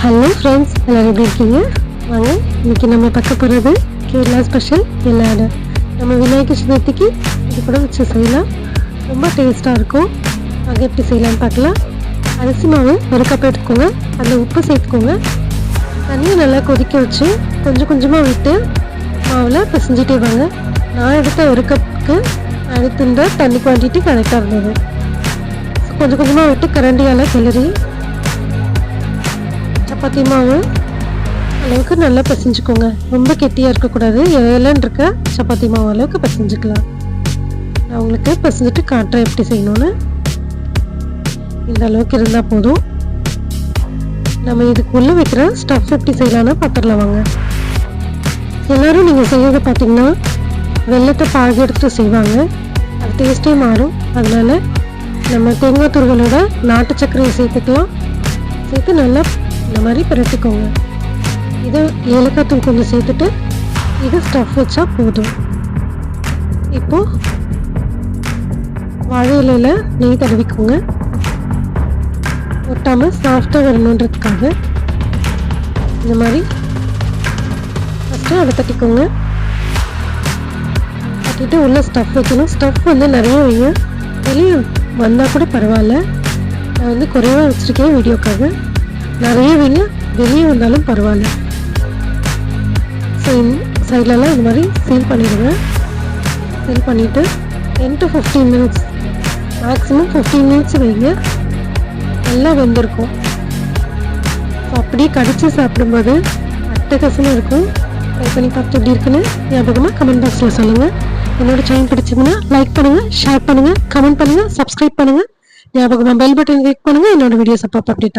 Hello friends எல்லோரும் எப்படி இருக்கீங்க? வாங்க இன்னைக்கு நம்ம பார்க்க போகிறது கேரளா ஸ்பெஷல் எல்லாடு நம்ம விநாயகர் சதுர்த்திக்கு இது கூட வச்சு செய்யலாம். ரொம்ப டேஸ்ட்டாக இருக்கும். அது எப்படி செய்யலாம்னு பார்க்கலாம். அரிசி மாவு ஒரு கப் எடுத்துக்கோங்க. அதில் உப்பு சேர்த்துக்கோங்க. தண்ணியை நல்லா கொதிக்க வச்சு கொஞ்சம் கொஞ்சமாக விட்டு மாவில் பிசைஞ்சிட்டே வாங்க. நான் எடுத்த ஒரு கப்புக்கு எடுத்திருந்த தண்ணி குவான்டிட்டி கரெக்டாக இருந்தது. கொஞ்சம் கொஞ்சமாக விட்டு கரண்டியால் கிளறி சப்பாத்தி மாவு அளவுக்கு நல்லா பிசைஞ்சுக்கோங்க. ரொம்ப கெட்டியாக இருக்கக்கூடாது. இலைன்னு இருக்க சப்பாத்தி மாவு அளவுக்கு பிசைஞ்சுக்கலாம். நான் உங்களுக்கு பிசைஞ்சிட்டு காட்டுறேன் எப்படி செய்யணும்னு. இந்த அளவுக்கு இருந்தால் போதும். நம்ம இதுக்குள்ளே வைக்கிற ஸ்டஃப் எப்படி செய்யலான்னு பார்த்துடலாம் வாங்க. எல்லோரும் நீங்கள் செய்யறதை பார்த்தீங்கன்னா வெள்ளத்தை பாகு எடுத்து செய்வாங்க. அது டேஸ்ட்டே மாறும். அதனால நம்ம தேங்காய் துருவலோட நாட்டு சர்க்கரையை சேர்த்துக்கலாம். சேர்த்து நல்லா இந்த மாதிரி பிரட்டிக்கோங்க இதை ஏலக்காய் தூள் கொஞ்சம் சேர்த்துட்டு இது ஸ்டஃப் வச்சா போதும். இப்போ வாழை இலையில் நெய் தடவிக்கோங்க. ஒட்டாமல் சாஃப்டாக வரணுன்றதுக்காக இந்த மாதிரி ஃபஸ்ட்டு அதை தட்டிக்கோங்க தட்டிட்டு உள்ள ஸ்டஃப் வைக்கணும். ஸ்டஃப் வந்து நிறைய வைங்க. வெளியே வந்தால் கூட பரவாயில்ல. நான் வந்து குறைவாக வச்சுருக்கேன் வீடியோக்காக. நிறைய வைங்க வெளியே வந்தாலும் பரவாயில்ல. ஸோ சைட்லலாம் இந்த மாதிரி சீல் பண்ணிவிடுங்க சீல் பண்ணிவிட்டு ten to fifteen minutes maximum fifteen minutes வைங்க. நல்லா வெந்திருக்கும். ஸோ அப்படியே கடிச்சு சாப்பிடும்போது அட்டகாசமாக இருக்கும். ட்ரை பண்ணி பார்த்து எப்படி இருக்குன்னு ஞாபகமாக கமெண்ட் பாக்ஸில் சொல்லுங்கள் என்னோட சேனல் பிடிச்சிங்கன்னா லைக் பண்ணுங்கள் ஷேர் பண்ணுங்கள் கமெண்ட் பண்ணுங்கள் சப்ஸ்கிரைப் பண்ணுங்கள் ஞாபகமாக பெல் பட்டன் கிளிக் பண்ணுங்கள் என்னோட வீடியோஸ் அப்போ அப்டேட் ஆகும்.